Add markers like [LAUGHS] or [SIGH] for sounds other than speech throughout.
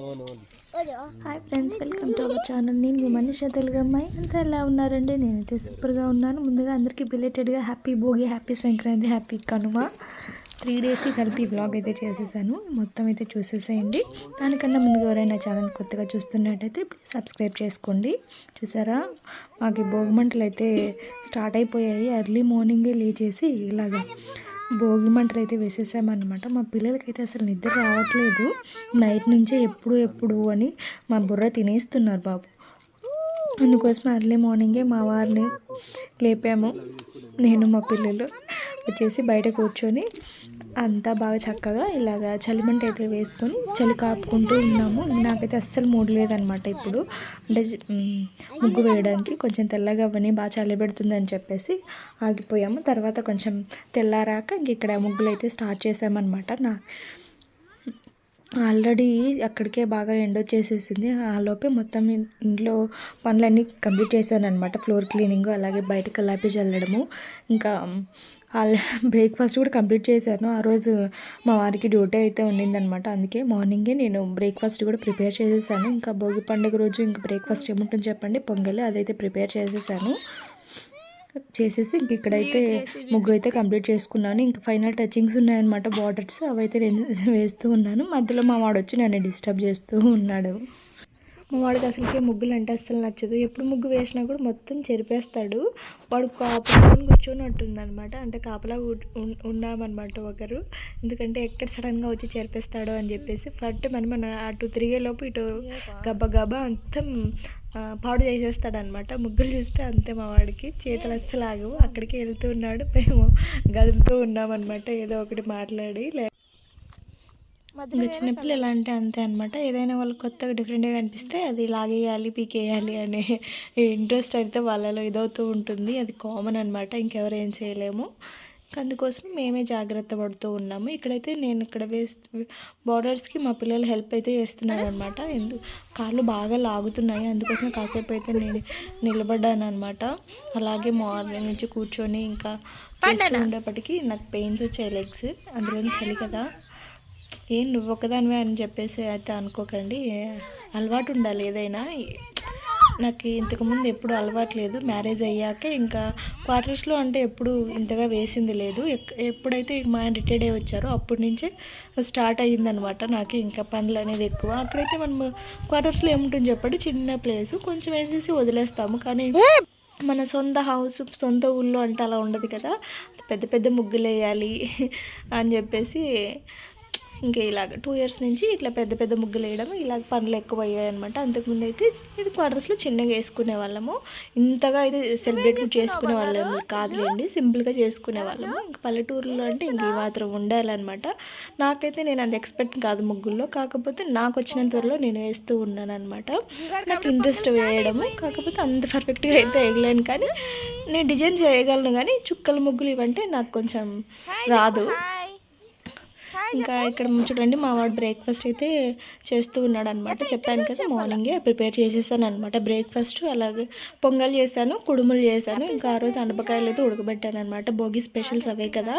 Hi friends welcome to our channel నేను మీ మనీషా తెలుగు అమ్మాయి అంతా ఎలా ఉన్నారండి? నేనైతే సూపర్గా ఉన్నాను. ముందుగా అందరికీ బిలేటెడ్గా happy Bhogi happy Sankranti happy Kanuma. Three డేస్కి కలిపి బ్లాగ్ అయితే చేసేసాను. మొత్తం అయితే చూసేసేయండి. దానికన్నా ముందుగా ఎవరైనా ఛానల్ కొత్తగా చూస్తున్నట్టయితే ప్లీజ్ సబ్స్క్రైబ్ చేసుకోండి. చూసారా? మాకు ఈ భోగి మంటలు అయితే స్టార్ట్ అయిపోయాయి. ఎర్లీ మార్నింగే లేచేసి ఇలాగా భోగి మంటలు అయితే వేసేసామన్నమాట. మా పిల్లలకైతే అసలు నిద్ర రావట్లేదు. నైట్ నుంచే ఎప్పుడు ఎప్పుడు అని మా బుర్ర తినేస్తున్నారు బాబు. అందుకోసం అర్లీ మార్నింగే మా వారిని లేపాము. నేను మా పిల్లలు వచ్చేసి బయట కూర్చొని అంతా బాగా చక్కగా ఇలాగా చలిమంట అయితే వేసుకొని చలి కాపుకుంటూ ఉన్నాము. నాకైతే అస్సలు మూడు లేదనమాట ఇప్పుడు. అంటే ముగ్గు వేయడానికి కొంచెం తెల్లగా అవన్నీ బాగా చలి పెడుతుందని చెప్పేసి ఆగిపోయాము. తర్వాత కొంచెం తెల్లారాక ఇంక ఇక్కడ ముగ్గులు అయితే స్టార్ట్ చేసామన్నమాట. నా ఆల్రెడీ అక్కడికే బాగా ఎండొచ్చేసేసింది ఆ లోపే మొత్తం ఇంట్లో పనులన్నీ కంప్లీట్ చేశాను అనమాట ఫ్లోర్ క్లీనింగ్ అలాగే బయట కల్లాపి చల్లడము. ఇంకా [LAUGHS] బ్రేక్ఫాస్ట్ కూడా కంప్లీట్ చేశాను. ఆ రోజు మా వారికి డ్యూటీ అయితే ఉండిందనమాట అందుకే మార్నింగే నేను బ్రేక్ఫాస్ట్ కూడా ప్రిపేర్ చేసేసాను. ఇంకా భోగి పండుగ రోజు ఇంకా బ్రేక్ఫాస్ట్ ఏముంటుంది చెప్పండి. పొంగల్ అదైతే ప్రిపేర్ చేసేసాను. చేసేసి ఇంక ఇక్కడైతే ముగ్గు అయితే కంప్లీట్ చేసుకున్నాను. ఇంకా ఫైనల్ టచింగ్స్ ఉన్నాయన్నమాట. బార్డర్స్ అవైతే నేను [LAUGHS] వేస్తూ ఉన్నాను. మధ్యలో మా వాడు వచ్చి నన్ను డిస్టర్బ్ చేస్తూ ఉన్నాడు. మా వాడికి అసలుకి ముగ్గులు అంటే అసలు నచ్చదు. ఎప్పుడు ముగ్గు వేసినా కూడా మొత్తం చెరిపేస్తాడు. వాడు కాపుకొని కూర్చొని అంటే కాపలా ఉన్నామన్నమాట ఒకరు. ఎందుకంటే ఎక్కడ సడన్గా వచ్చి చెరిపేస్తాడో అని చెప్పేసి ఫట్ మనం మన అటు తిరిగేలోపు ఇటు గబ్బా గబ్బా అంతం పాడు చేసేస్తాడనమాట ముగ్గులు చూస్తే అంతే మా వాడికి. చేతులు అస్సలు ఆగవు. అక్కడికి వెళ్తూ ఉన్నాడు. మేము గదుపుతూ ఉన్నామన్నమాట. ఏదో ఒకటి మాట్లాడి లే ఇంకా చిన్నపిల్లలు ఎలా అంటే అంతే అనమాట ఏదైనా వాళ్ళు కొత్తగా డిఫరెంట్గా కనిపిస్తే అది లాగేయాలి పీకేయాలి అనే ఇంట్రెస్ట్ అయితే వాళ్ళలో ఇదవుతూ ఉంటుంది. అది కామన్ అనమాట ఇంకెవరు ఏం చేయలేము. ఇంకా అందుకోసం మేమే జాగ్రత్త పడుతూ ఉన్నాము. ఇక్కడైతే నేను ఇక్కడ వేస్తూ బార్డర్స్కి మా పిల్లలు హెల్ప్ అయితే చేస్తున్నారు అనమాట ఎందు కాళ్ళు బాగా లాగుతున్నాయి. అందుకోసం కాసేపు అయితే నేను నిలబడ్డాను అనమాట అలాగే మార్నింగ్ నుంచి కూర్చొని ఇంకా ఉండేప్పటికీ నాకు పెయిన్స్ వచ్చాయి లెగ్స్ అందులో చలి కదా. ఏం నువ్వు ఒకదానివే అని చెప్పేసి అయితే అనుకోకండి. అలవాటు ఉండాలి ఏదైనా. నాకు ఇంతకుముందు ఎప్పుడు అలవాటు లేదు. మ్యారేజ్ అయ్యాక ఇంకా క్వార్టర్స్లో అంటే ఎప్పుడు ఇంతగా వేసింది లేదు. ఎక్- ఎప్పుడైతే మా ఆయన రిటైర్డ్ అయ్యి వచ్చారో అప్పటి నుంచే స్టార్ట్ అయ్యిందనమాట నాకు ఇంకా పనులు అనేది ఎక్కువ. అక్కడైతే మనం క్వార్టర్స్లో ఏముంటుంది చెప్పండి? చిన్న ప్లేస్. కొంచెం వేసేసి వదిలేస్తాము. కానీ మన సొంత హౌస్ సొంత ఊళ్ళో అంటే అలా ఉండదు కదా. పెద్ద పెద్ద ముగ్గులు వేయాలి అని చెప్పేసి ఇంకా ఇలాగ టూ ఇయర్స్ నుంచి ఇట్లా పెద్ద పెద్ద ముగ్గులు వేయడం ఇలాగ పనులు ఎక్కువ అయ్యాయి అనమాట అంతకుముందు అయితే ఇది క్వార్టర్స్లో చిన్నగా వేసుకునే వాళ్ళము. ఇంతగా అయితే సెలబ్రేట్ చేసుకునే వాళ్ళము కాదులేండి సింపుల్గా చేసుకునే వాళ్ళము. ఇంకా పల్లెటూరులో అంటే ఇంక ఈ మాత్రం ఉండాలన్నమాట. నాకైతే నేను అంత ఎక్స్పెక్ట్ కాదు ముగ్గుల్లో. కాకపోతే నాకు వచ్చినంత త్వరలో నేను వేస్తూ ఉన్నాను అనమాట నాకు ఇంట్రెస్ట్ వేయడము. కాకపోతే అంత పర్ఫెక్ట్గా అయితే వేయలేను కానీ నేను డిజైన్ చేయగలను కానీ చుక్కల ముగ్గులు ఇవంటే నాకు కొంచెం రాదు. ఇంకా ఇక్కడ చూడండి మా వాడు బ్రేక్ఫాస్ట్ అయితే చేస్తూ ఉన్నాడు అనమాట చెప్పాను కదా మార్నింగే ప్రిపేర్ చేసేసాను అనమాట బ్రేక్ఫాస్ట్ అలాగే పొంగల్ చేశాను కుడుములు చేశాను. ఇంకా ఆ రోజు అనపకాయలు అయితే ఉడకబెట్టాను అనమాట భోగి స్పెషల్స్ అవే కదా.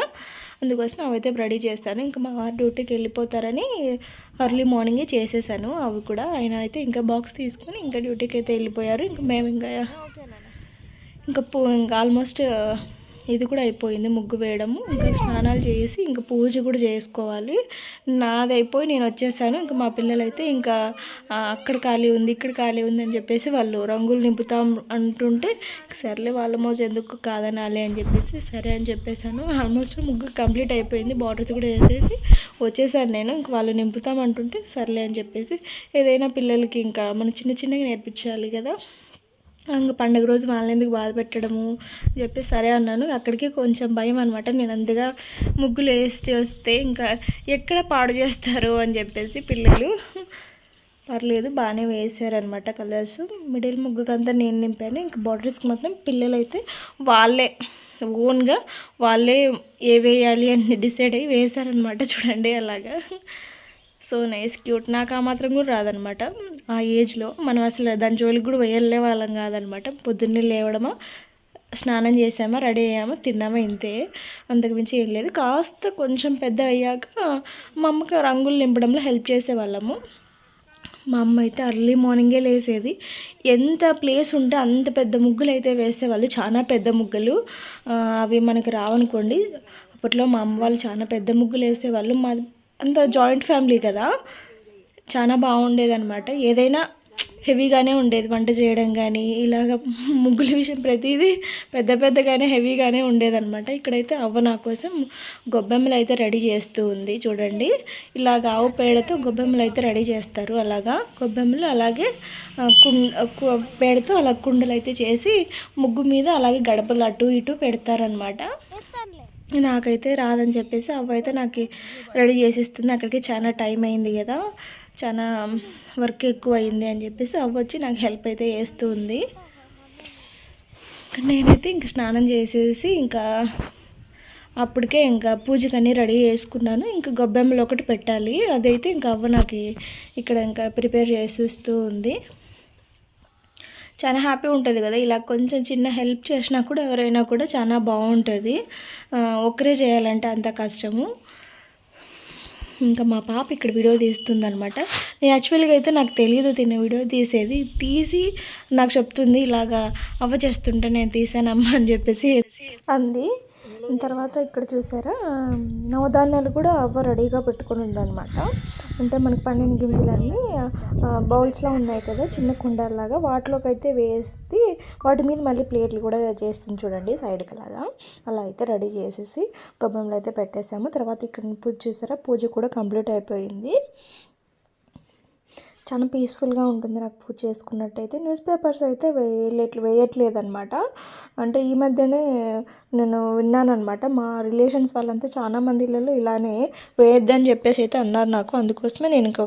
అందుకోసం అవైతే రెడీ చేశాను. ఇంకా మా వారు డ్యూటీకి వెళ్ళిపోతారని అర్లీ మార్నింగే చేసేసాను. అవి కూడా ఆయన అయితే ఇంకా బాక్స్ తీసుకొని ఇంకా డ్యూటీకి అయితే వెళ్ళిపోయారు. ఇంకా మేము ఇంకా ఇంకా ఇంకా ఆల్మోస్ట్ ఇది కూడా అయిపోయింది ముగ్గు వేయడము. ఇంకా స్నానాలు చేసి ఇంకా పూజ కూడా చేసుకోవాలి. నాది అయిపోయి నేను వచ్చేసాను. ఇంకా మా పిల్లలైతే ఇంకా అక్కడ ఖాళీ ఉంది ఇక్కడ ఖాళీ ఉంది అని చెప్పేసి వాళ్ళు రంగులు నింపుతాం అంటుంటే సర్లే వాళ్ళ మోజు ఎందుకు కాదనాలి అని చెప్పేసి సరే అని చెప్పేసాను. ఆల్మోస్ట్ ముగ్గు కంప్లీట్ అయిపోయింది. బార్డర్స్ కూడా వేసేసి వచ్చేసాను నేను. ఇంక వాళ్ళు నింపుతాం అంటుంటే సర్లే అని చెప్పేసి ఏదైనా పిల్లలకి ఇంకా మనం చిన్న చిన్నగా నేర్పించాలి కదా. ఇంకా పండుగ రోజు వాళ్ళని ఎందుకు బాధ పెట్టడము చెప్పి సరే అన్నాను. అక్కడికి కొంచెం భయం అనమాట నేను అంతగా ముగ్గులు వేస్తే వస్తే ఇంకా ఎక్కడ పాడు చేస్తారు అని చెప్పేసి పిల్లలు పర్లేదు బాగానే వేసారనమాట కలర్స్. మిడిల్ ముగ్గుకంతా నేను నింపాను. ఇంకా బార్డర్స్కి మాత్రం పిల్లలు అయితే వాళ్ళే ఓన్గా వాళ్ళే ఏ వేయాలి అని డిసైడ్ అయ్యి వేశారనమాట చూడండి అలాగా. So nice cute. నాకు ఆ మాత్రం కూడా రాదనమాట. ఆ ఏజ్లో మనం అసలు దాని జోలికి కూడా వేయలే వాళ్ళం కాదనమాట. పొద్దున్నే లేవడమా స్నానం చేసామా రెడీ అయ్యామా తిన్నామా ఇంతే. అంతకుమించి ఏం లేదు. కాస్త కొంచెం పెద్ద అయ్యాక మా అమ్మకి రంగులు నింపడంలో హెల్ప్ చేసేవాళ్ళము మా అమ్మ అయితే అర్లీ మార్నింగే లేసేది. ఎంత ప్లేస్ ఉంటే అంత పెద్ద ముగ్గులు అయితే వేసేవాళ్ళు. చాలా పెద్ద ముగ్గులు. అవి మనకు రావనుకోండి. అప్పట్లో మా అమ్మ వాళ్ళు చాలా పెద్ద ముగ్గులు వేసేవాళ్ళు. మా అంత జాయింట్ ఫ్యామిలీ కదా. చాలా బాగుండేది అనమాట ఏదైనా హెవీగానే ఉండేది వంట చేయడం కానీ ఇలాగ ముగ్గుల విషయం ప్రతిదీ పెద్ద పెద్దగానే హెవీగానే ఉండేదన్నమాట. ఇక్కడైతే అవ్వ నా కోసం గొబ్బెమ్మలు అయితే రెడీ చేస్తూ ఉంది చూడండి. ఇలాగ ఆవు పేడతో గొబ్బెమ్మలు అయితే రెడీ చేస్తారు అలాగా. గొబ్బెమ్మలు అలాగే కు- పేడతో అలా కుండలు అయితే చేసి ముగ్గు మీద అలాగే గడపలు అటు ఇటు పెడతారనమాట నాకైతే రాదని చెప్పేసి అవైతే నాకు రెడీ చేసిస్తుంది. అక్కడికి చాలా టైం అయింది కదా. చాలా వర్క్ ఎక్కువ అయింది అని చెప్పేసి అవ్వచ్చి నాకు హెల్ప్ అయితే చేస్తూ ఉంది. నేనైతే ఇంక స్నానం చేసేసి ఇంకా అప్పటికే ఇంకా పూజకన్నీ రెడీ చేసుకున్నాను. ఇంకా గొబ్బెమ్మలు ఒకటి పెట్టాలి. అదైతే ఇంకా అవ్వ నాకు ఇక్కడ ఇంకా ప్రిపేర్ చేసిస్తూ ఉంది. చాలా హ్యాపీ ఉంటుంది కదా. ఇలా కొంచెం చిన్న హెల్ప్ చేసినా కూడా ఎవరైనా కూడా చాలా బాగుంటుంది. ఒకరే ఒక్కరే చేయాలంటే అంత కష్టము. ఇంకా మా పాప ఇక్కడ వీడియో తీస్తుంది అనమాట నేను యాక్చువల్గా అయితే నాకు తెలియదు తిన్న వీడియో తీసేది. తీసి నాకు చెప్తుంది ఇలాగా అవ్వ చేస్తుంటే నేను తీసానమ్మా అని చెప్పేసి అంది. తర్వాత ఇక్కడ చూసారా నవధాన్యాలు కూడా అవ్వ రెడీగా పెట్టుకొని ఉందన్నమాట. అంటే మనకి పండిన గింజలన్నీ బౌల్స్లో ఉన్నాయి కదా చిన్న కుండలాగా వాటిలోకి అయితే వేసి వాటి మీద మళ్ళీ ప్లేట్లు కూడా చేస్తుంది చూడండి సైడ్కి అలాగా అలా అయితే రెడీ చేసేసి గొబ్బెమ్మలు అయితే పెట్టేసాము. తర్వాత ఇక్కడ పూజ చూసారా పూజ కూడా కంప్లీట్ అయిపోయింది. చాలా పీస్ఫుల్గా ఉంటుంది నాకు పూజ చేసుకున్నట్టయితే. న్యూస్ పేపర్స్ అయితే వేయట్లేదు వేయట్లేదు అనమాట అంటే ఈ మధ్యనే నేను విన్నానమాట మా రిలేషన్స్ వాళ్ళంతా చాలా మంది ఇళ్ళలో ఇలానే వేయొద్దని చెప్పేసి అయితే అన్నారు నాకు. అందుకోసమే నేను ఇంకా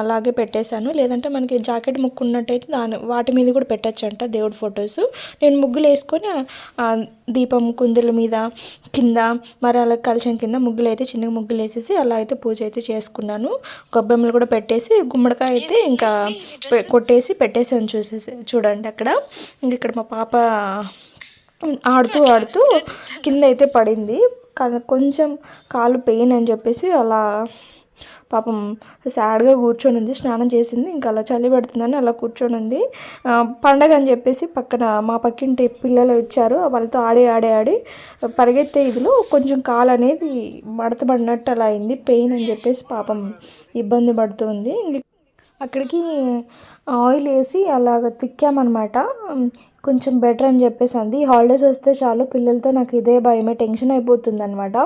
అలాగే పెట్టేశాను. లేదంటే మనకి జాకెట్ ముక్కు ఉన్నట్టయితే దాని వాటి మీద కూడా పెట్టచ్చంట దేవుడి ఫొటోస్. నేను ముగ్గులు వేసుకొని దీపం కుందుల మీద కింద మరి అలా కలశం కింద ముగ్గులు అయితే చిన్న ముగ్గులు వేసేసి అలా అయితే పూజ అయితే చేసుకున్నాను. గొబ్బెమ్మలు కూడా పెట్టేసి గుమ్మడికాయ అయితే ఇంకా కొట్టేసి పెట్టేసాను చూసేసి చూడండి అక్కడ. ఇంక ఇక్కడ మా పాప ఆడుతూ ఆడుతూ కింద అయితే పడింది కొంచెం కాలు పెయిన్ అని చెప్పేసి అలా పాపం సాడ్గా కూర్చొని ఉంది. స్నానం చేసింది. ఇంకా అలా చలి పెడుతుందని అలా కూర్చొని ఉంది. పండగ అని చెప్పేసి పక్కన మా పక్కింటి పిల్లలు వచ్చారు. వాళ్ళతో ఆడి ఆడి ఆడి పరిగెత్తే ఇదిలో కొంచెం కాలు అనేది మడతబడినట్టు అలా అయింది. పెయిన్ అని చెప్పేసి పాపం ఇబ్బంది పడుతుంది. అక్కడికి ఆయిల్ వేసి అలాగ తిక్కామన్నమాట. కొంచెం బెటర్ అని చెప్పేసి అంది హాలిడేస్ వస్తే చాలు పిల్లలతో నాకు ఇదే భయమే టెన్షన్ అయిపోతుంది అనమాట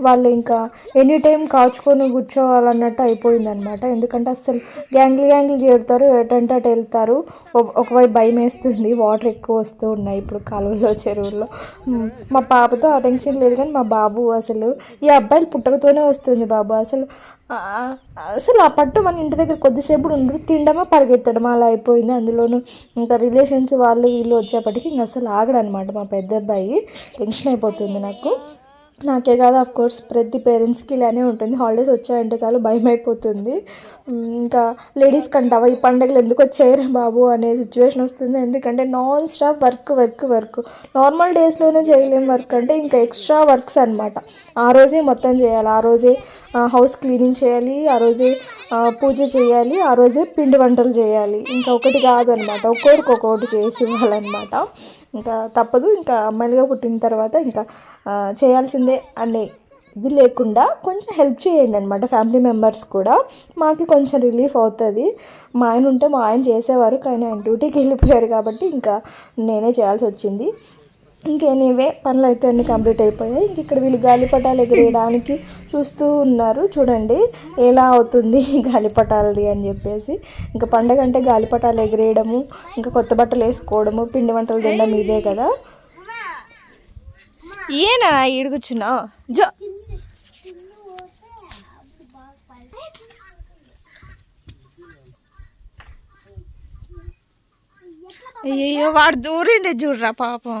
వాళ్ళు ఇంకా ఎనీ టైం కాచుకొని కూర్చోవాలన్నట్టు అయిపోయింది అనమాట ఎందుకంటే అస్సలు గ్యాంగిల్ గ్యాంగిల్ చేరుతారు ఎటంటే అటు వెళ్తారు ఒకవైపు భయం వేస్తుంది వాటర్ ఎక్కువ వస్తూ ఉన్నాయి ఇప్పుడు కాలువలో చెరువుల్లో. మా పాపతో ఆ టెన్షన్ లేదు కానీ మా బాబు అసలు ఈ అబ్బాయిలు పుట్టకతోనే వస్తుంది బాబు. అసలు అసలు ఆ పట్టు మన ఇంటి దగ్గర కొద్దిసేపు ఉండు తినడమా పరిగెత్తడమా అలా అయిపోయింది. అందులోనూ ఇంకా రిలేషన్స్ వాళ్ళు వీళ్ళు వచ్చేప్పటికి ఇంకా అసలు ఆగడనమాట మా పెద్ద అబ్బాయి టెన్షన్ అయిపోతుంది నాకు. నాకే కాదు ఆఫ్ కోర్స్ ప్రతి పేరెంట్స్కి ఇలానే ఉంటుంది. హాలిడేస్ వచ్చాయంటే చాలు భయం అయిపోతుంది. ఇంకా లేడీస్ కంటావా ఈ పండుగలు ఎందుకు వచ్చాయి బాబు అనే సిచ్యువేషన్ వస్తుంది. ఎందుకంటే non stop work work work normal డేస్లోనే చేయలేం వర్క్ అంటే ఇంకా ఎక్స్ట్రా వర్క్స్ అనమాట ఆ రోజే మొత్తం చేయాలి. ఆ రోజే హౌస్ క్లీనింగ్ చేయాలి ఆ రోజే పూజ చేయాలి ఆ రోజే పిండి వంటలు చేయాలి. ఇంకా ఒకటి కాదనమాట ఒక్కొక్కరికి ఒక్కొక్కటి చేసి ఇవ్వాలన్నమాట. ఇంకా తప్పదు ఇంకా అమ్మాయిలుగా పుట్టిన తర్వాత ఇంకా చేయాల్సిందే అనే ఇది లేకుండా కొంచెం హెల్ప్ చేయండి అనమాట ఫ్యామిలీ మెంబర్స్ కూడా. మాకు కొంచెం రిలీఫ్ అవుతుంది. మా ఆయన ఉంటే మా ఆయన చేసేవారు కానీ ఆయన డ్యూటీకి వెళ్ళిపోయారు కాబట్టి ఇంకా నేనే చేయాల్సి వచ్చింది. ఇంకేనివే పనులు అయితే అన్నీ కంప్లీట్ అయిపోయాయి. ఇంక ఇక్కడ వీళ్ళు గాలిపటాలు ఎగిరేయడానికి చూస్తూ ఉన్నారు. చూడండి ఎలా అవుతుంది గాలిపటాలది అని చెప్పేసి. ఇంకా పండగ అంటే గాలిపటాలు ఎగిరేయడము ఇంకా కొత్త బట్టలు వేసుకోవడము పిండి వంటలు తినడం ఇదే కదా. ఏనా ఈడుగుచ్చున్నా జో. అయ్యో వాడు దూరిండే చూడరా పాపం.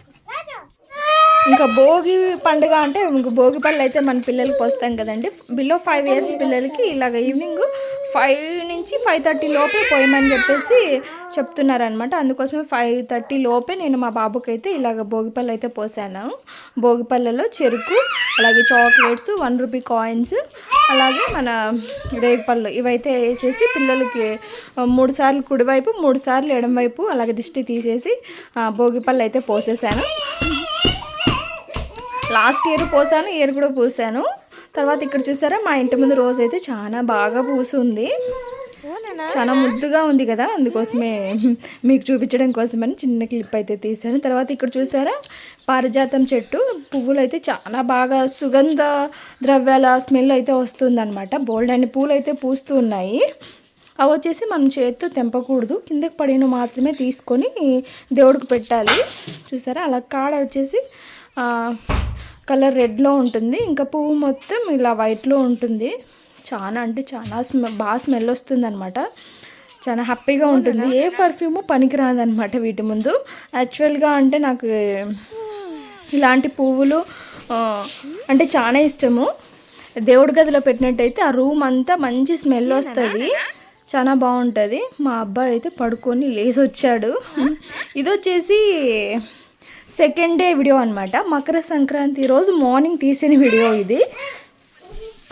ఇంకా భోగి పండుగ అంటే ఇంక భోగి పళ్ళు అయితే మన పిల్లలకి పోస్తాం కదండి. బిలో ఫైవ్ ఇయర్స్ పిల్లలకి ఇలాగ ఈవినింగ్ ఫైవ్ నుంచి ఫైవ్ థర్టీ లోపే పోయమని చెప్పేసి చెప్తున్నారనమాట అందుకోసమే ఫైవ్ థర్టీ లోపే నేను మా బాబుకైతే ఇలాగ భోగిపళ్ళు అయితే పోసాను. భోగిపళ్ళలో చెరుకు అలాగే చాక్లెట్స్ వన్ రూపీ కాయిన్స్ అలాగే మన రేగిపళ్ళు ఇవైతే వేసేసి పిల్లలకి మూడు సార్లు కుడివైపు మూడు సార్లు ఎడమవైపు అలాగే దిష్టి తీసేసి భోగిపళ్ళు అయితే పోసేసాను. లాస్ట్ ఇయర్ పోసాను ఇయర్ కూడా పూసాను. తర్వాత ఇక్కడ చూసారా మా ఇంటి ముందు రోజు అయితే చాలా బాగా పూసుంది. చాలా ముద్దుగా ఉంది కదా అందుకోసమే మీకు చూపించడం కోసమని చిన్న క్లిప్ అయితే తీసాను తర్వాత ఇక్కడ చూసారా పారిజాతం చెట్టు పువ్వులు అయితే చాలా బాగా సుగంధ ద్రవ్యాల స్మెల్ అయితే వస్తుందన్నమాట. బోల్డ్ అన్ని పూలు అయితే పూస్తూ ఉన్నాయి. అవి వచ్చేసి మనం చేతితో తెంపకూడదు కిందకి పడిన మాత్రమే తీసుకొని దేవుడికి పెట్టాలి. చూసారా అలా కాడ వచ్చేసి కలర్ రెడ్లో ఉంటుంది. ఇంకా పువ్వు మొత్తం ఇలా వైట్లో ఉంటుంది. చాలా అంటే చాలా స్మె బాగా స్మెల్ వస్తుంది అనమాట చాలా హ్యాపీగా ఉంటుంది. ఏ పర్ఫ్యూమ్ పనికిరాదనమాట వీటి ముందు. యాక్చువల్గా అంటే నాకు ఇలాంటి పువ్వులు అంటే చాలా ఇష్టము. దేవుడి గదిలో పెట్టినట్టయితే ఆ రూమ్ అంతా మంచి స్మెల్ వస్తుంది. చాలా బాగుంటుంది. మా అబ్బాయి అయితే పడుకొని లేచి వచ్చాడు ఇది వచ్చేసి సెకండ్ డే వీడియో అనమాట మకర సంక్రాంతి రోజు మార్నింగ్ తీసిన వీడియో ఇది.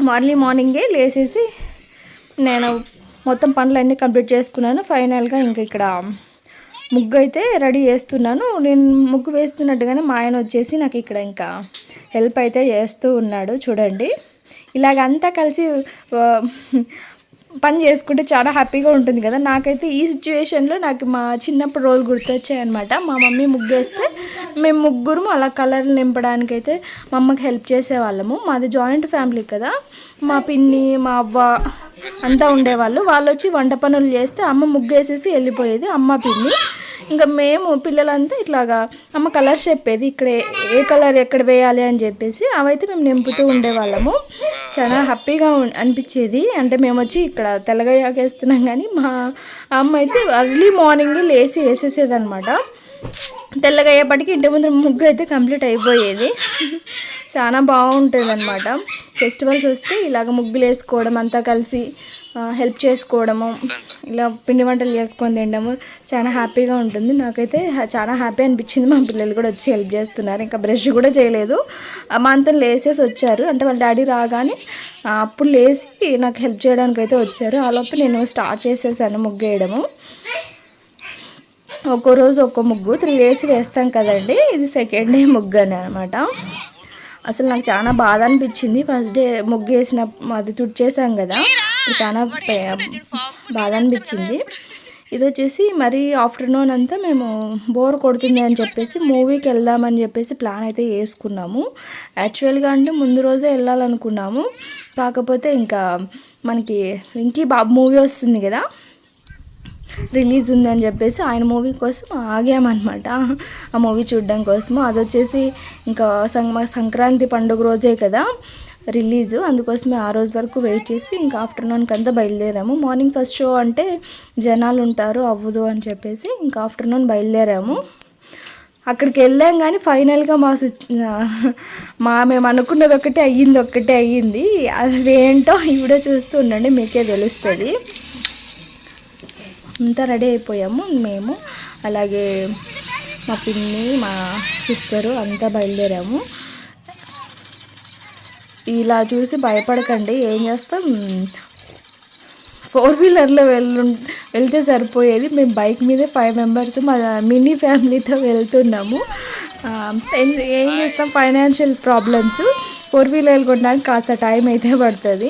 మార్నింగ్ మార్నింగే లేచేసి నేను మొత్తం పనులన్నీ కంప్లీట్ చేసుకున్నాను. ఫైనల్గా ఇంకా ఇక్కడ ముగ్గు అయితే రెడీ చేస్తున్నాను. నేను ముగ్గు వేస్తున్నట్టుగానే మా ఆయన వచ్చేసి నాకు ఇక్కడ ఇంకా హెల్ప్ అయితే చేస్తూ ఉన్నాడు. చూడండి. ఇలాగంతా కలిసి పని చేసుకుంటే చాలా హ్యాపీగా ఉంటుంది కదా. నాకైతే ఈ సిచ్యువేషన్లో నాకు మా చిన్నప్పుడు రోజు గుర్తొచ్చాయి అనమాట మా మమ్మీ ముగ్గేస్తే మేము ముగ్గురు అలా కలర్లు నింపడానికి అయితే మా అమ్మకి హెల్ప్ చేసేవాళ్ళము. మాది జాయింట్ ఫ్యామిలీ కదా. మా పిన్ని మా అవ్వ అంతా ఉండేవాళ్ళు. వాళ్ళు వచ్చి వంట పనులు చేస్తే అమ్మ ముగ్గేసేసి వెళ్ళిపోయేది అమ్మ పిన్ని. ఇంకా మేము పిల్లలంతా ఇట్లాగా అమ్మ కలర్స్ చెప్పేది ఇక్కడ ఏ- కలర్ ఎక్కడ వేయాలి అని చెప్పేసి అవైతే మేము నింపుతూ ఉండేవాళ్ళము. చాలా హ్యాపీగా ఉన్- అనిపించేది. అంటే మేము వచ్చి ఇక్కడ తెల్లగా కానీ మా అమ్మ అయితే అర్లీ మార్నింగ్ లేచి వేసేసేది అనమాట తెల్లగా అయ్యేపటికి ఇంటి ముందు ముగ్గు అయితే కంప్లీట్ అయిపోయేది. చాలా బాగుంటుంది అనమాట ఫెస్టివల్స్ వస్తే ఇలాగ ముగ్గులు వేసుకోవడం అంతా కలిసి హెల్ప్ చేసుకోవడము ఇలా పిండి వంటలు చేసుకొని తినడము చాలా హ్యాపీగా ఉంటుంది. నాకైతే చాలా హ్యాపీ అనిపించింది. మా పిల్లలు కూడా వచ్చి హెల్ప్ చేస్తున్నారు. ఇంకా బ్రష్ కూడా చేయలేదు. మా అంతా లేసేసి వచ్చారు. అంటే వాళ్ళ డాడీ రాగానే అప్పుడు లేచి నాకు హెల్ప్ చేయడానికి అయితే వచ్చారు. ఆ నేను స్టార్ట్ చేసేసాను ముగ్గు వేయడము. ఒక్కో రోజు ఒక్కో ముగ్గు త్రీ డేస్ వేస్తాం కదండి. ఇది సెకండ్ డే ముగ్గు అని అనమాట అసలు నాకు చాలా బాధ అనిపించింది. ఫస్ట్ డే ముగ్గు వేసిన అది తుడిచేసాం కదా. చాలా బాధ అనిపించింది. ఇది వచ్చేసి మరి ఆఫ్టర్నూన్ అంతా మేము బోర్ కొడుతుంది అని చెప్పేసి మూవీకి వెళ్దామని చెప్పేసి ప్లాన్ అయితే వేసుకున్నాము. యాక్చువల్గా అంటే ముందు రోజే వెళ్ళాలనుకున్నాము. కాకపోతే ఇంకా మనకి ఇంకీ బాబు మూవీ వస్తుంది కదా. రిలీజ్ ఉందని చెప్పేసి ఆయన మూవీ కోసం ఆగామన్నమాట. ఆ మూవీ చూడడం కోసము. అది వచ్చేసి ఇంకా సం- మా సంక్రాంతి పండుగ రోజే కదా రిలీజ్. అందుకోసమే ఆ రోజు వరకు వెయిట్ చేసి ఇంకా ఆఫ్టర్నూన్కి అంతా బయలుదేరాము. మార్నింగ్ ఫస్ట్ షో అంటే జనాలు ఉంటారు అవ్వదు అని చెప్పేసి ఇంకా ఆఫ్టర్నూన్ బయలుదేరాము. అక్కడికి వెళ్ళాం కానీ ఫైనల్గా మా సు- మా మేము అనుకున్నది ఒకటే అయ్యింది ఒక్కటే అయ్యింది. అదేంటో ఇవిడే చూస్తూ ఉండండి మీకే తెలుస్తుంది. అంతా రెడీ అయిపోయాము. మేము అలాగే మా పిన్ని మా సిస్టరు అంతా బయలుదేరాము. ఇలా చూసి భయపడకండి. ఏం చేస్తాం? ఫోర్ వీలర్లో వెళ్ళు వెళ్తే సరిపోయేది. మేము బైక్ మీదే ఫైవ్ మెంబర్స్ మా మినీ ఫ్యామిలీతో వెళ్తున్నాము. ఏం- ఏం చేస్తాం? Financial problems. ఫోర్ వీలర్ కొనడానికి కాస్త టైం అయితే పడుతుంది.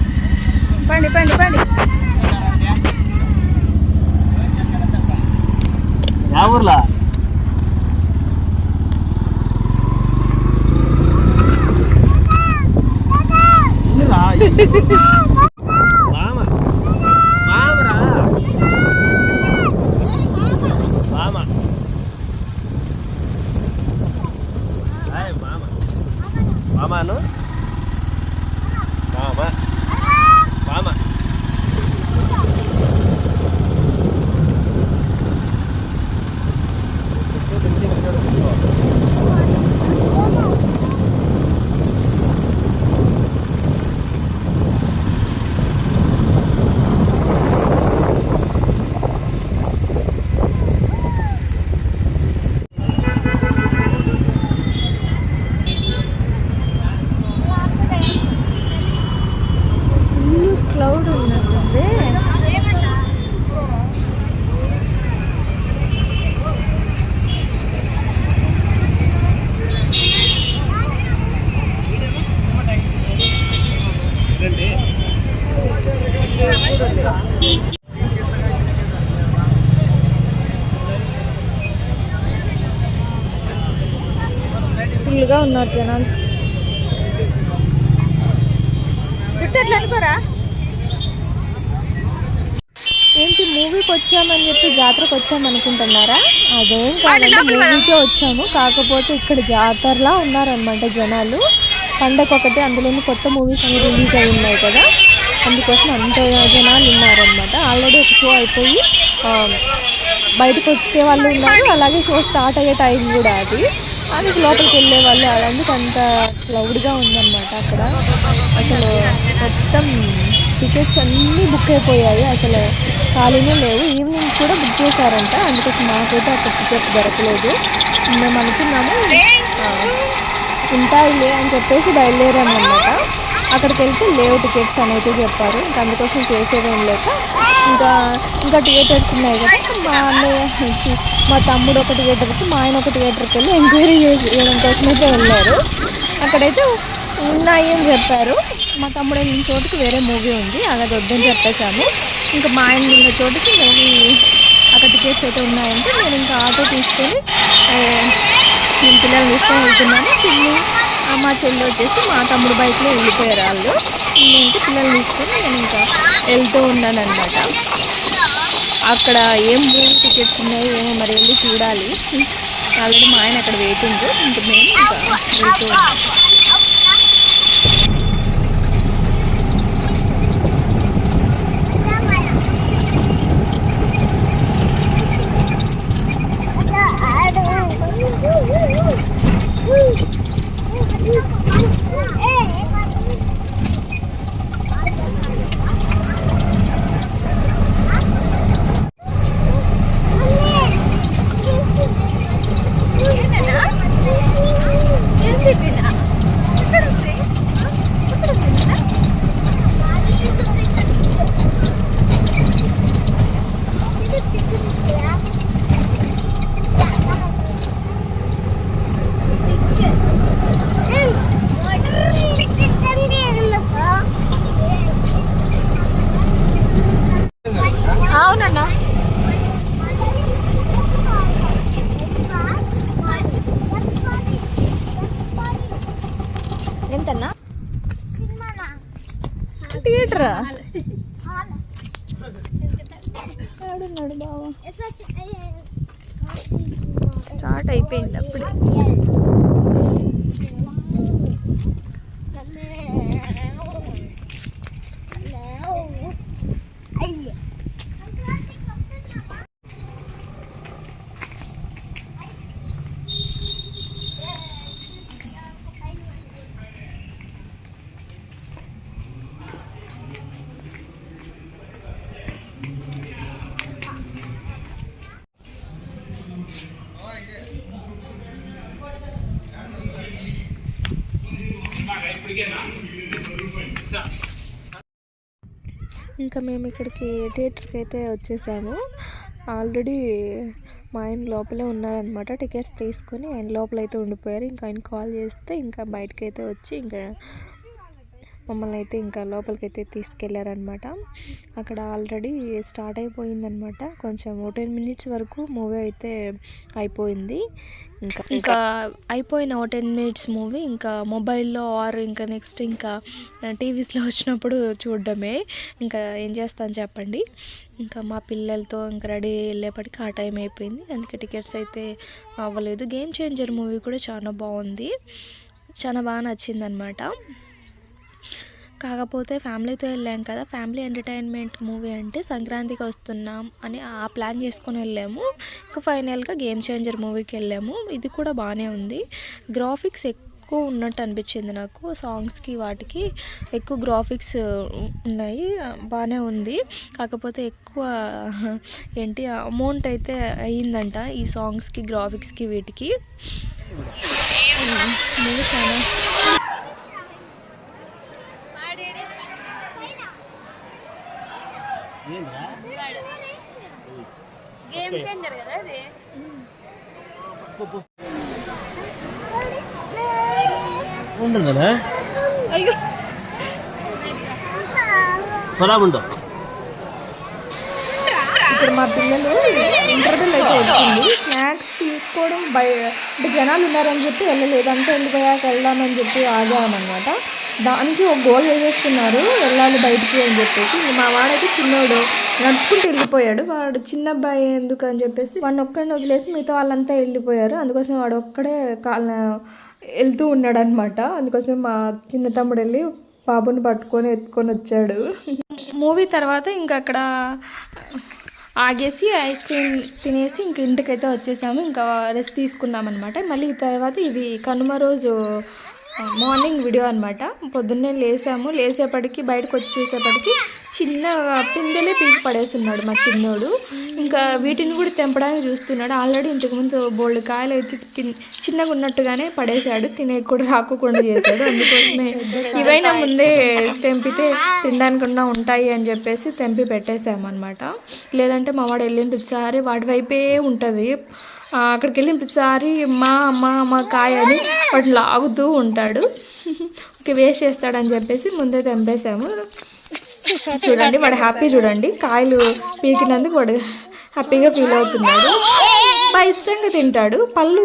పండి పండి పండి. యా ఊర్లా? మామ [LAUGHS] మామరా మామ హాయ్ మామ మామాను మామ మామ క్లౌడ్ ఉన్నట్టుంది ఫుల్గా ఉన్నారు జనాలు. అనుకోరా? ఏంటి మూవీకి వచ్చామని చెప్పి జాతరకు వచ్చామనుకుంటున్నారా అదేం కాదండి మూవీకే వచ్చాము. కాకపోతే ఇక్కడ జాతరలా ఉన్నారనమాట జనాలు. పండగ ఒకటి అందులోని కొత్త మూవీస్ అన్ని రిలీజ్ అయి ఉన్నాయి కదా. అందుకోసం అంత జనాలు ఉన్నారనమాట ఆల్రెడీ ఒక షో అయిపోయి బయటకు వచ్చే వాళ్ళు ఉన్నారు. అలాగే షో స్టార్ట్ అయ్యే టైం కూడా అది. అందుకు లోపలికి వెళ్ళే వాళ్ళు అందుకు అంత క్లౌడ్గా ఉందన్నమాట అక్కడ. అసలు మొత్తం టికెట్స్ అన్నీ బుక్ అయిపోయాయి. అసలు ఖాళీనే లేవు. ఈవినింగ్ కూడా బుక్ చేశారంట. అందుకోసం మాకైతే అక్కడ టికెట్ దొరకలేదు. మేము అనుకున్నాము ఆ, ఉంటాయిలే అని చెప్పేసి బయలుదేరామన్నమాట. అక్కడికి వెళ్తే లేవు టికెట్స్ అని అయితే చెప్పారు. ఇంకా అందుకోసం చేసేదేం లేక ఇంకా ఇంకా థియేటర్స్ ఉన్నాయి కదా. మా అన్నయ్య నుంచి మా తమ్ముడు ఒక థియేటర్కి మా ఆయన ఒక థియేటర్కి వెళ్ళి ఎంక్వైరీ చేయడం కోసం అయితే వెళ్ళారు. అక్కడైతే ఉన్నాయి అని చెప్పారు. మా తమ్ముడు వెళ్ళిన చోటుకి వేరే మూవీ ఉంది అలాగే వద్దని చెప్పేశాము. ఇంకా మా ఆయన ఉన్న చోటుకి మూవీ అక్కడ టికెట్స్ అయితే ఉన్నాయంటే నేను ఇంకా ఆటో తీసుకొని నేను పిల్లల్ని తీసుకొని వెళ్తున్నాను. పిల్లి మా చెల్లి వచ్చేసి మా తమ్ముడు బైక్లో వెళ్ళిపోయారు వాళ్ళు. నేను పిల్లల్ని తీసుకొని నేను ఇంకా వెళ్తూ ఉన్నాను అనమాట అక్కడ ఏం మూవీ టికెట్స్ ఉన్నాయో ఏమో మరి వెళ్ళి చూడాలి. ఆల్రెడీ మా ఆయన అక్కడ వెయిటింగ్ ఇంకా మేము ఇంకా వెళ్తూ ఉన్నాం. ఇంకా మేము ఇక్కడికి థియేటర్కి అయితే వచ్చేసాము. ఆల్రెడీ మా ఆయన లోపలే ఉన్నారనమాట టికెట్స్ తీసుకొని ఆయన లోపల అయితే ఉండిపోయారు. ఇంకా ఆయన కాల్ చేస్తే ఇంకా బయటకైతే వచ్చి ఇంకా మమ్మల్ని అయితే ఇంకా లోపలికి అయితే తీసుకెళ్ళారనమాట అక్కడ ఆల్రెడీ స్టార్ట్ అయిపోయిందనమాట కొంచెం ఓ టెన్ మినిట్స్ వరకు మూవీ అయితే అయిపోయింది. ఇంకా ఇంకా అయిపోయిన ఓ టెన్ మినిట్స్ మూవీ ఇంకా మొబైల్లో ఆర్ ఇంకా నెక్స్ట్ ఇంకా టీవీస్లో వచ్చినప్పుడు చూడడమే. ఇంకా ఏం చేస్తాను చెప్పండి. ఇంకా మా పిల్లలతో ఇంకా రెడీ వెళ్ళేపటికి ఆ టైం అయిపోయింది. అందుకే టికెట్స్ అయితే అవ్వలేదు. గేమ్ చేంజర్ మూవీ కూడా చాలా బాగుంది. చాలా బాగా నచ్చిందనమాట కాకపోతే ఫ్యామిలీతో వెళ్ళాం కదా. ఫ్యామిలీ ఎంటర్టైన్మెంట్ మూవీ అంటే సంక్రాంతికి వస్తున్నాం అని ఆ ప్లాన్ చేసుకొని వెళ్ళాము. ఇంకా ఫైనల్గా గేమ్ చేంజర్ మూవీకి వెళ్ళాము. ఇది కూడా బాగానే ఉంది. గ్రాఫిక్స్ ఎక్కువ ఉన్నట్టు అనిపించింది నాకు. సాంగ్స్కి వాటికి ఎక్కువ గ్రాఫిక్స్ ఉన్నాయి. బాగానే ఉంది. కాకపోతే ఎక్కువ ఏంటి అమౌంట్ అయితే అయ్యిందంట ఈ సాంగ్స్కి గ్రాఫిక్స్కి వీటికి. మూవీ చాలా గేమ్ చేంజర్ కదా అది ఇప్పుడు మా పిల్లలు ఇంటర్వెల్ అయితే వచ్చింది. స్నాక్స్ తీసుకోవడం బయ అంటే జనాలు ఉన్నారని చెప్పి వెళ్ళలేదు. అంటే వెళ్ళిపోయాక వెళ్దామని చెప్పి ఆగామన్నమాట. దానికి ఒక గోల్ వేసేస్తున్నారు. వెళ్ళాలి బయటికి అని చెప్పేసి. మా వాడైతే చిన్నోడు. నడుచుకుంటూ వెళ్ళిపోయాడు. వాడు చిన్న అబ్బాయి ఎందుకు అని చెప్పేసి. వాడిని ఒక్కడిని వదిలేసి మిగతా వాళ్ళంతా వెళ్ళిపోయారు. అందుకోసం వాడు ఒక్కడే కాళ్ళ వెళ్తూ ఉన్నాడనమాట అందుకోసం మా చిన్న తమ్ముడు వెళ్ళి బాబుని పట్టుకొని ఎత్తుకొని వచ్చాడు. మూవీ తర్వాత ఇంకా అక్కడ ఆగేసి ఐస్ క్రీమ్ తినేసి ఇంక ఇంటికైతే వచ్చేసాము. ఇంకా రెస్ట్ తీసుకున్నాం అనమాట మళ్ళీ తర్వాత ఇది కనుమ రోజు మార్నింగ్ వీడియో అనమాట పొద్దున్నే లేసాము. లేసేపటికి బయటకు వచ్చి చూసేపటికి చిన్న పిందెలే పీకి పడేస్తున్నాడు మా చిన్నోడు. ఇంకా వీటిని కూడా తెంపడానికి చూస్తున్నాడు. ఆల్రెడీ ఇంతకుముందు బోల్డ్ కాయలు అయితే చిన్నగా ఉన్నట్టుగానే పడేశాడు. తినే కూడా రాకుండా చేశాడు. అందుకోసమే ఇవైనా ముందే తెంపితే తినడానికన్నా ఉంటాయి అని చెప్పేసి తెంపి పెట్టేసాము అనమాట లేదంటే మా వాడు వెళ్ళిన ప్రతిసారి వాడి వైపే ఉంటుంది. అక్కడికి వెళ్ళిన ప్రతిసారి మా అమ్మ మా కాయ అని వాడు లాగుతూ ఉంటాడు. ఓకే వేస్ట్ చేస్తాడని చెప్పేసి ముందే తెంపేసాము చూడండి వాడు హ్యాపీ చూడండి. కాయలు పీకినందుకు వాడు హ్యాపీగా ఫీల్ అవుతున్నాడు. బాగా ఇష్టంగా తింటాడు. పళ్ళు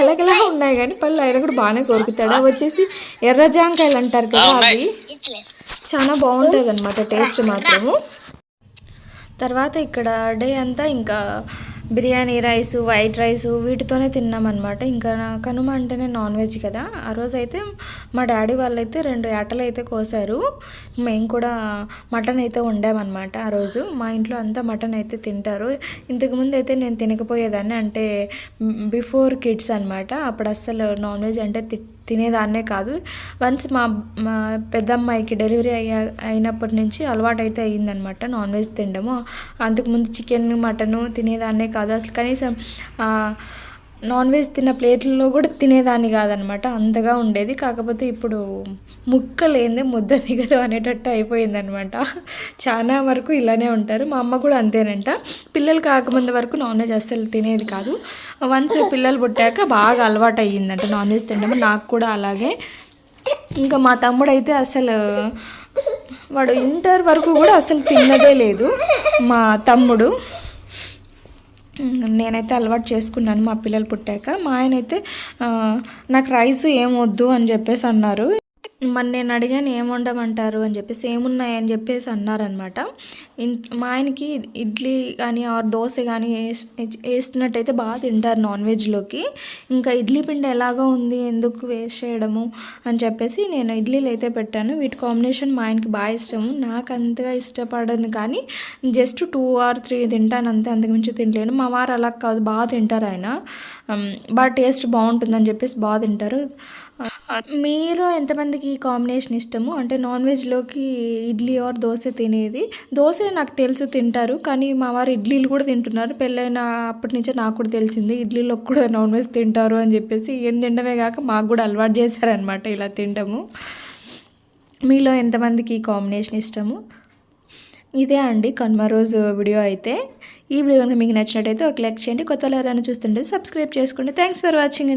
ఎలాగెలా ఉన్నాయి కానీ పళ్ళు ఆయన కూడా బాగానే కోరుకుతాడు. అవి వచ్చేసి ఎర్ర జాంకాయలు అంటారు కదా అవి. చాలా బాగుంటుంది అనమాట టేస్ట్ మాత్రము. తర్వాత ఇక్కడ డే అంతా ఇంకా బిర్యానీ రైస్ వైట్ రైస్ వీటితోనే తిన్నామన్నమాట. ఇంకా కనుమ అంటేనే నాన్ వెజ్ కదా. ఆ రోజైతే మా డాడీ వాళ్ళైతే రెండు ఆటలు అయితే కోసారు. మేము కూడా మటన్ అయితే వండామన్నమాట ఆ రోజు. మా ఇంట్లో అంతా మటన్ అయితే తింటారు. ఇంతకుముందు అయితే నేను తినకపోయేదాన్ని. అంటే బిఫోర్ కిడ్స్ అనమాట అప్పుడు అస్సలు నాన్ వెజ్ అంటే తి తినేదాన్నే కాదు. వన్స్ మా మా పెద్దమ్మాయికి డెలివరీ అయ్యా అయినప్పటి నుంచి అలవాటు అయితే అయ్యిందనమాట నాన్ వెజ్ తినడము. అంతకుముందు చికెన్ మటను తినేదాన్నే కాదు. అసలు కనీసం నాన్ వెజ్ తిన్న ప్లేట్లలో కూడా తినేదాన్ని కాదనమాట. అంతగా ఉండేది. కాకపోతే ఇప్పుడు ముక్క లేనిదే ముద్ద దిగదు అనేటట్టు అయిపోయిందనమాట. చాలా వరకు ఇలానే ఉంటారు. మా అమ్మ కూడా అంతేనంట. పిల్లలు కాకముందు వరకు నాన్ వెజ్ అస్సలు తినేది కాదు. వన్స్ పిల్లలు పుట్టాక బాగా అలవాటు అయ్యిందంట నాన్ వెజ్ తినడం. నాకు కూడా అలాగే. ఇంకా మా తమ్ముడు అయితే అసలు వాడు ఇంటర్ వరకు కూడా అసలు తిన్నదే లేదు. మా తమ్ముడు నేనైతే అలవాటు చేసుకున్నాను మా పిల్లలు పుట్టాక. మా ఆయన అయితే నాకు రైస్ ఏం వద్దు అని చెప్పేసి అన్నారు. మరి నేను అడిగాను ఏం వండమంటారు? అని చెప్పేసి ఏమున్నాయని చెప్పేసి అన్నారనమాట ఇన్- మా ఆయనకి ఇడ్లీ కానీ ఆర్ దోశ కానీ వేస్- వేస్తున్నట్టయితే బాగా తింటారు నాన్ వెజ్లోకి. ఇంకా ఇడ్లీ పిండి ఎలాగో ఉంది ఎందుకు వేస్ట్ చేయడము అని చెప్పేసి నేను ఇడ్లీలు అయితే పెట్టాను. వీటి కాంబినేషన్ మా ఆయనకి బాగా ఇష్టము. నాకు అంతగా ఇష్టపడను కానీ జస్ట్ టూ ఆర్ త్రీ తింటాను అంతే అంతకుమించి తినలేను. మా వారు అలా కాదు బాగా తింటారు ఆయన. బాగా టేస్ట్ బాగుంటుందని చెప్పేసి బాగా తింటారు. మీరు ఎంతమందికి ఈ కాంబినేషన్ ఇష్టము? అంటే నాన్ వెజ్లోకి ఇడ్లీ ఆర్ దోశ తినేది. దోశ నాకు తెలుసు తింటారు కానీ మా వారు ఇడ్లీలు కూడా తింటున్నారు. పెళ్ళైన అప్పటి నుంచే నాకు కూడా తెలిసింది ఇడ్లీలో కూడా నాన్ వెజ్ తింటారు అని చెప్పేసి ఏం తినడమే కాక మాకు కూడా అలవాటు చేశారనమాట ఇలా తింటాము మీలో ఎంతమందికి ఈ కాంబినేషన్ ఇష్టము? ఇదే అండి కనుమ రోజు వీడియో అయితే. ఈ వీడియో కనుక మీకు నచ్చినట్టయితే ఒక లైక్ చేయండి కొత్త ఎవరైనా చూస్తుంటే సబ్స్క్రైబ్ చేసుకోండి. Thanks for watching